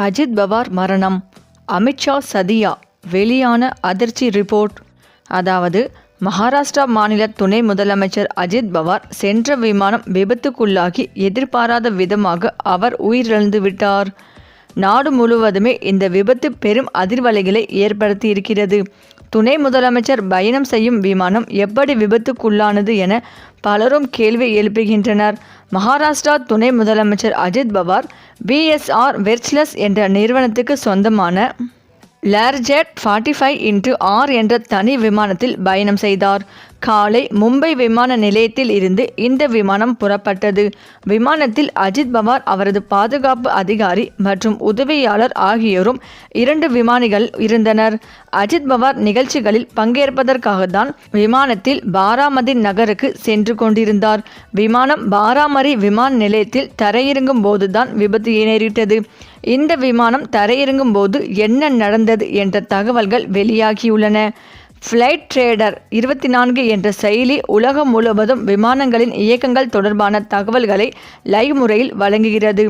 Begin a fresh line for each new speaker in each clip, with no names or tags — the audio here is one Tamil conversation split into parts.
அஜித் பவார் மரணம். அமித்ஷா சதியா? வெளியான அதிர்ச்சி ரிப்போர்ட். அதாவது மகாராஷ்டிரா மாநில துணை முதலமைச்சர் அஜித் பவார் சென்ற விமானம் விபத்துக்குள்ளாகி எதிர்பாராத விதமாக அவர் உயிரிழந்து விட்டார். நாடு முழுவதுமே இந்த விபத்து பெரும் அதிர்வலைகளை ஏற்படுத்தியிருக்கிறது. துணை முதலமைச்சர் பயணம் செய்யும் விமானம் எப்படி விபத்துக்குள்ளானது என பலரும் கேள்வி எழுப்புகின்றனர். மகாராஷ்டிரா துணை முதலமைச்சர் அஜித் பவார் பிஎஸ்ஆர் வெர்ச்லஸ் என்ற நிறுவனத்துக்கு சொந்தமான லேர்ஜெட் ஃபார்ட்டி ஃபைவ் இன்ட்டு ஆர் என்ற தனி விமானத்தில் பயணம் செய்தார். காலை மும்பை விமான நிலையத்தில் இருந்து இந்த விமானம் புறப்பட்டது. விமானத்தில் அஜித் பவார் அவரது பாதுகாப்பு அதிகாரி மற்றும் உதவியாளர் ஆகியோரும் இரண்டு விமானிகள் இருந்தனர். அஜித் பவார் நிகழ்ச்சிகளில் பங்கேற்பதற்காக தான் விமானத்தில் பாராமதி நகருக்கு சென்று கொண்டிருந்தார். விமானம் பாராமரி விமான நிலையத்தில் தரையிறங்கும் போதுதான் விபத்து நேரிட்டது. இந்த விமானம் தரையிறங்கும் போது என்ன நடந்தது என்ற தகவல்கள் வெளியாகியுள்ளன. ஃப்ளைட் ட்ரேடர் இருபத்தி நான்கு என்ற செயலி உலகம் முழுவதும் விமானங்களின் இயக்கங்கள் தொடர்பான தகவல்களை லைவ் முறையில் வழங்குகிறது.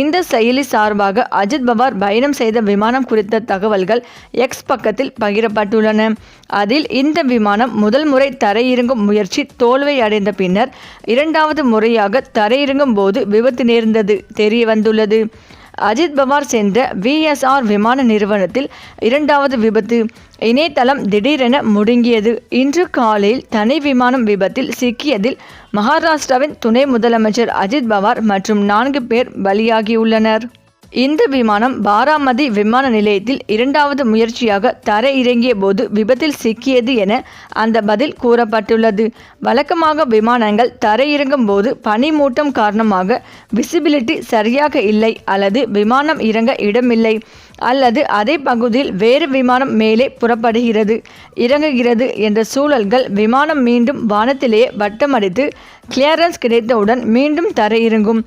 இந்த செயலி சார்பாக அஜித் பவார் பயணம் செய்த விமானம் குறித்த தகவல்கள் எக்ஸ் பக்கத்தில் பகிரப்பட்டுள்ளன. அதில் இந்த விமானம் முதல் முறை தரையிறங்கும் முயற்சி தோல்வி அடைந்த பின்னர் இரண்டாவது முறையாக தரையிறங்கும் போது விபத்து நேர்ந்தது தெரிய வந்துள்ளது அஜித் பவார் சென்ற விஎஸ்ஆர் விமான நிறுவனத்தில் இரண்டாவது விபத்து. இணையதளம் திடீரென முடங்கியது. இன்று காலையில் தனி விமானம் விபத்தில் சிக்கியதில் மகாராஷ்டிராவின் துணை முதலமைச்சர் அஜித் பவார் மற்றும் நான்கு பேர் பலியாகியுள்ளனர். இந்த விமானம் பாராமதி விமான நிலையத்தில் இரண்டாவது முயற்சியாக தர இறங்கிய போது விபத்தில் சிக்கியது என அந்த பதில் கூறப்பட்டுள்ளது. வழக்கமாக விமானங்கள் தரையிறங்கும் போது பனிமூட்டம் காரணமாக விசிபிலிட்டி சரியாக இல்லை அல்லது விமானம் இறங்க இடமில்லை அல்லது அதே பகுதியில் வேறு விமானம் மேலே புறப்படுகிறது இறங்குகிறது என்ற சூழல்கள் விமானம் மீண்டும் வானத்திலேயே வட்டமடித்து கிளியரன்ஸ் கிடைத்தவுடன் மீண்டும் தரையிறங்கும்.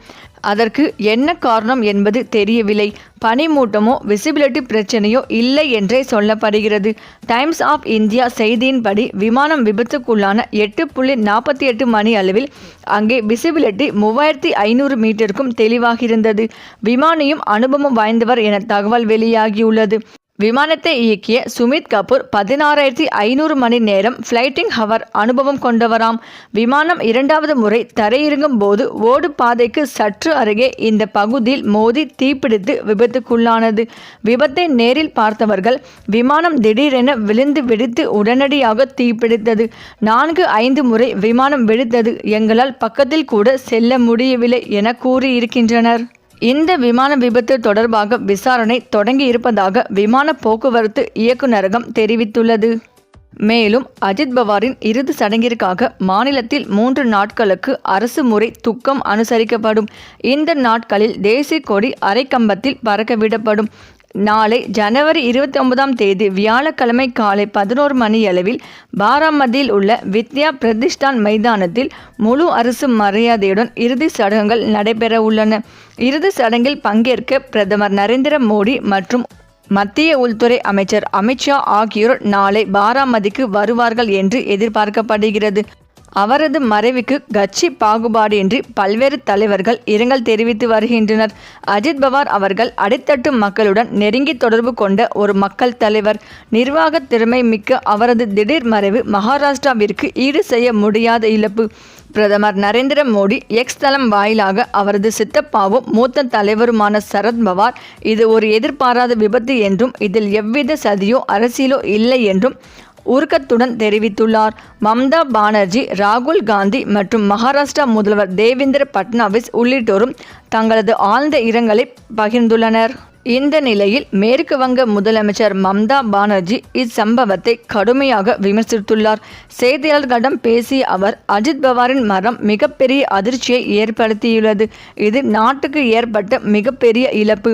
அதற்கு என்ன காரணம் என்பது தெரியவில்லை. பனிமூட்டமோ விசிபிலிட்டி பிரச்சனையோ இல்லை என்றே சொல்லப்படுகிறது. டைம்ஸ் ஆஃப் இந்தியா செய்தியின்படி விமானம் விபத்துக்குள்ளான எட்டு புள்ளி நாற்பத்தி எட்டு மணி அளவில் அங்கே விசிபிலிட்டி மூவாயிரத்தி ஐநூறு மீட்டருக்கும் தெளிவாக இருந்தது விமானியும் அனுபவம் வாய்ந்தவர் என தகவல் வெளியாகியுள்ளது. விமானத்தை இயக்கிய சுமித் கபூர் பதினாறாயிரத்தி ஐநூறு மணி நேரம் ஃப்ளைட்டிங் ஹவர் அனுபவம் கொண்டவராம். விமானம் இரண்டாவது முறை தரையிறங்கும் போது ஓடு பாதைக்கு சற்று அருகே இந்த பகுதியில் மோதி தீப்பிடித்து விபத்துக்குள்ளானது. விபத்தை நேரில் பார்த்தவர்கள் விமானம் திடீரென விழுந்து வெடித்து உடனடியாக தீப்பிடித்தது. நான்கு ஐந்து முறை விமானம் வெடித்தது. எங்களால் பக்கத்தில் கூட செல்ல முடியவில்லை என கூறியிருக்கின்றனர். இந்த விமான விபத்து தொடர்பாக விசாரணை தொடங்கி இருப்பதாக விமான போக்குவரத்து இயக்குநரகம் தெரிவித்துள்ளது. மேலும் அஜித் பவாரின் இறுதி சடங்கிற்காக மாநிலத்தில் மூன்று நாட்களுக்கு அரசு முறை துக்கம் அனுசரிக்கப்படும். இந்த நாட்களில் தேசிய கொடி அரைக்கம்பத்தில் பறக்கவிடப்படும். நாளை ஜனவரி இருபத்தி ஒன்பதாம் தேதி வியாழக்கிழமை காலை பதினோரு மணியளவில் பாராமதியில் உள்ள வித்யா பிரதிஷ்டான் மைதானத்தில் முழு அரசு மரியாதையுடன் இறுதி சடங்குகள் நடைபெற உள்ளன. இறுதி சடங்கில் பங்கேற்க பிரதமர் நரேந்திர மோடி மற்றும் மத்திய உள்துறை அமைச்சர் அமித்ஷா ஆகியோர் நாளை பாராமதிக்கு வருவார்கள் என்று எதிர்பார்க்கப்படுகிறது. அவரது மறைவுக்கு கட்சி பாகுபாடின்றி பல்வேறு தலைவர்கள் இரங்கல் தெரிவித்து வருகின்றனர். அஜித் பவார் அவர்கள் அடித்தட்டு மக்களுடன் நெருங்கி தொடர்பு கொண்ட ஒரு மக்கள் தலைவர். நிர்வாக திறமை மிக்க அவரது திடீர் மறைவு மகாராஷ்டிராவிற்கு ஈடு செய்ய முடியாத இழப்பு. பிரதமர் நரேந்திர மோடி எக்ஸ் தளம் வாயிலாக அவரது சித்தப்பாவும் மூத்த தலைவருமான சரத் பவார் இது ஒரு எதிர்பாராத விபத்து என்றும் இதில் எவ்வித சதியோ அரசியலோ இல்லை என்றும் உருக்கத்துடன் தெரிவித்துள்ளார். மம்தா பானர்ஜி ராகுல் காந்தி மற்றும் மகாராஷ்டிரா முதல்வர் தேவேந்திர பட்னாவிஸ் உள்ளிட்டோரும் தங்களது ஆழ்ந்த இரங்கலை பகிர்ந்துள்ளனர். இந்த நிலையில் மேற்கு வங்க முதலமைச்சர் மம்தா பானர்ஜி இச்சம்பவத்தை கடுமையாக விமர்சித்துள்ளார். செய்தியாளர்களிடம் பேசிய அவர் அஜித் பவாரின் மரணம் மிகப்பெரிய அதிர்ச்சியை ஏற்படுத்தியுள்ளது. இது நாட்டுக்கு ஏற்பட்ட மிகப்பெரிய இழப்பு.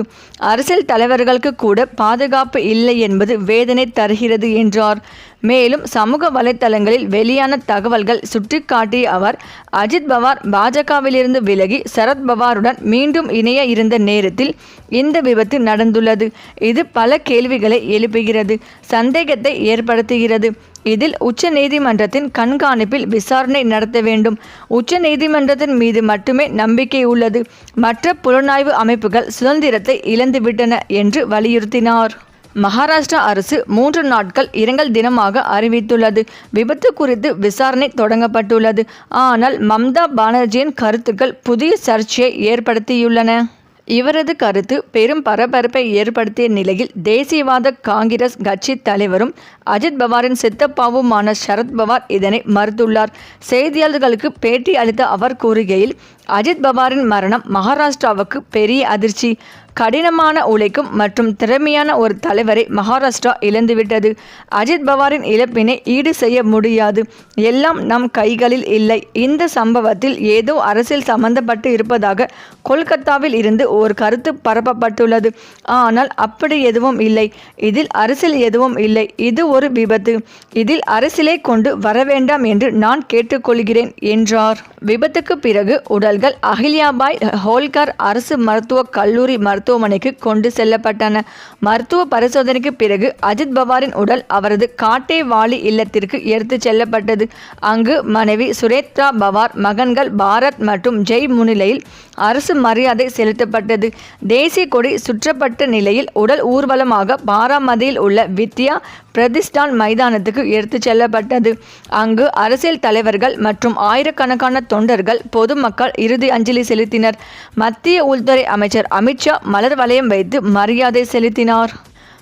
அரசியல் தலைவர்களுக்கு கூட பாதுகாப்பு இல்லை என்பது வேதனை தருகிறது என்றார். மேலும் சமூக வலைத்தளங்களில் வெளியான தகவல்கள் சுட்டிக்காட்டிய அவர் அஜித் பவார் பாஜகவிலிருந்து விலகி சரத் பவாருடன் மீண்டும் இணைய இருந்த நேரத்தில் இந்த விபத்து நடந்துள்ளது. இது பல கேள்விகளை எழுப்புகிறது சந்தேகத்தை ஏற்படுத்துகிறது. இதில் உச்ச நீதிமன்றத்தின் கண்காணிப்பில் விசாரணை நடத்த வேண்டும். உச்ச நீதிமன்றத்தின் மீது மட்டுமே நம்பிக்கை உள்ளது. மற்ற புலனாய்வு அமைப்புகள் சுதந்திரத்தை இழந்துவிட்டன என்று வலியுறுத்தினார். மகாராஷ்டிரா அரசு மூன்று நாட்கள் இரங்கல் தினமாக அறிவித்துள்ளது. விபத்து குறித்து விசாரணை தொடங்கப்பட்டுள்ளது. ஆனால் மம்தா பானர்ஜியின் கருத்துக்கள் புதிய சர்ச்சையை ஏற்படுத்தியுள்ளன. இவரது கருத்து பெரும் பரபரப்பை ஏற்படுத்திய நிலையில் தேசியவாத காங்கிரஸ் கட்சி தலைவரும் அஜித் பவாரின் சித்தப்பாவுமான சரத்பவார் இதனை மறுத்துள்ளார். செய்தியாளர்களுக்கு பேட்டி அளித்த அவர் கூறுகையில் அஜித் பவாரின் மரணம் மகாராஷ்டிராவுக்கு பெரிய அதிர்ச்சி. கடினமான உழைக்கும் மற்றும் திறமையான ஒரு தலைவரை மகாராஷ்டிரா இழந்துவிட்டது. அஜித் பவாரின் இழப்பினை ஈடு செய்ய முடியாது. எல்லாம் நம் கைகளில் இல்லை. இந்த சம்பவத்தில் ஏதோ அரசியல் சம்பந்தப்பட்டு இருப்பதாக கொல்கத்தாவில் இருந்து ஒரு கருத்து பரப்பப்பட்டுள்ளது. ஆனால் அப்படி எதுவும் இல்லை. இதில் அரசியல் எதுவும் இல்லை. இது ஒரு விபத்து. இதில் அரசியலை கொண்டு வர வேண்டாம் என்று நான் கேட்டுக்கொள்கிறேன் என்றார். விபத்துக்கு பிறகு உடல்கள் அகில்யாபாய் ஹோல்கர் அரசு மருத்துவக் கல்லூரி மருத்துவமனைக்கு கொண்டு செல்லப்பட்டன. மருத்துவ பரிசோதனைக்கு பிறகு அஜித் பவாரின் உடல் அவரது காட்டே வாலி இல்லத்திற்கு எடுத்துச் செல்லப்பட்டது. அங்கு மனைவி சுரேத்ரா பவார் மகன்கள் பாரத் மற்றும் ஜெய் முன்னிலையில் அரசு மரியாதை செலுத்தப்பட்டது. தேசிய கொடி சுற்றப்பட்ட நிலையில் உடல் ஊர்வலமாக பாராமதியில் உள்ள வித்யா பிரதிஷ்டான் மைதானத்துக்கு எடுத்துச் செல்லப்பட்டது. அங்கு அரசியல் தலைவர்கள் மற்றும் ஆயிரக்கணக்கான தொண்டர்கள் பொதுமக்கள் இறுதி அஞ்சலி செலுத்தினர். மத்திய உள்துறை அமைச்சர் அமித்ஷா மலர் வளையம் வைத்து மரியாதை செலுத்தினார்.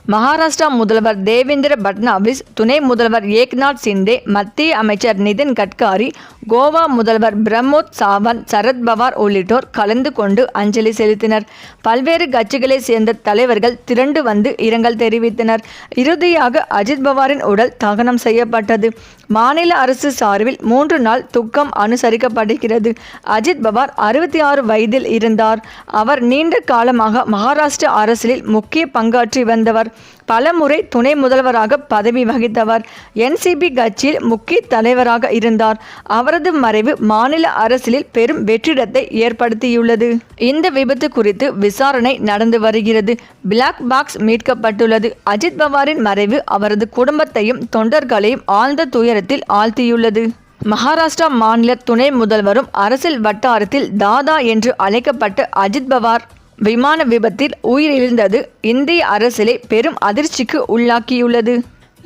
மகாராஷ்டிரா முதல்வர் தேவேந்திர பட்னாவிஸ் துணை முதல்வர் ஏக்நாத் சிந்தே மத்திய அமைச்சர் நிதின் கட்காரி கோவா முதல்வர் பிரமோத் சாவந்த் சரத்பவார் உள்ளிட்டோர் கலந்து கொண்டு அஞ்சலி செலுத்தினர். பல்வேறு கட்சிகளைச் சேர்ந்த தலைவர்கள் திரண்டு வந்து இரங்கல் தெரிவித்தனர். இறுதியாக அஜித் பவாரின் உடல் தகனம் செய்யப்பட்டது. மாநில அரசு சார்பில் மூன்று நாள் துக்கம் அனுசரிக்கப்படுகிறது. அஜித் பவார் அறுபத்தி ஆறு வயதில் இருந்தார். அவர் நீண்ட காலமாக மகாராஷ்டிரா அரசியலில் முக்கிய பங்காற்றி வந்தவர். பல முறை துணை முதல்வராக பதவி வகித்தவர். என்சிபி கட்சியில் முக்கிய தலைவராக இருந்தார். அவரது மறைவு மாநில அரசியலில் பெரும் வெற்றிடத்தை ஏற்படுத்தியுள்ளது. இந்த விபத்து குறித்து விசாரணை நடந்து வருகிறது. பிளாக் பாக்ஸ் மீட்கப்பட்டுள்ளது. அஜித் பவாரின் மறைவு அவரது குடும்பத்தையும் தொண்டர்களையும் ஆழ்ந்த துயரத்தில் ஆழ்த்தியுள்ளது. மகாராஷ்டிரா மாநில துணை முதல்வரும் அரசியல் வட்டாரத்தில் தாதா என்று அழைக்கப்பட்ட அஜித் பவார் விமான விபத்தில் உயிரிழந்தது இந்திய அரசியலை பெரும் அதிர்ச்சிக்கு உள்ளாக்கியுள்ளது.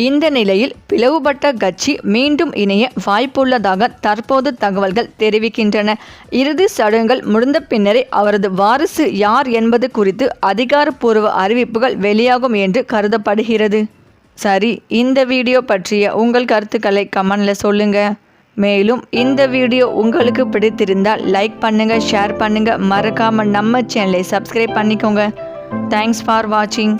இந்த நிலையில் பிளவுபட்ட கட்சி மீண்டும் இணைய வாய்ப்புள்ளதாக தற்போது தகவல்கள் தெரிவிக்கின்றன. இறுதி சடங்குகள் முடிந்த பின்னரே அவரது வாரிசு யார் என்பது குறித்து அதிகாரப்பூர்வ அறிவிப்புகள் வெளியாகும் என்று கருதப்படுகிறது. சரி இந்த வீடியோ பற்றிய உங்கள் கருத்துக்களை கமெண்டில் சொல்லுங்கள் மேலும் இந்த வீடியோ உங்களுக்கு பிடித்திருந்தால் லைக் பண்ணுங்கள் ஷேர் பண்ணுங்கள் மறக்காமல் நம்ம சேனலை சப்ஸ்கிரைப் பண்ணிக்கோங்க. தேங்க்ஸ் ஃபார் வாட்சிங்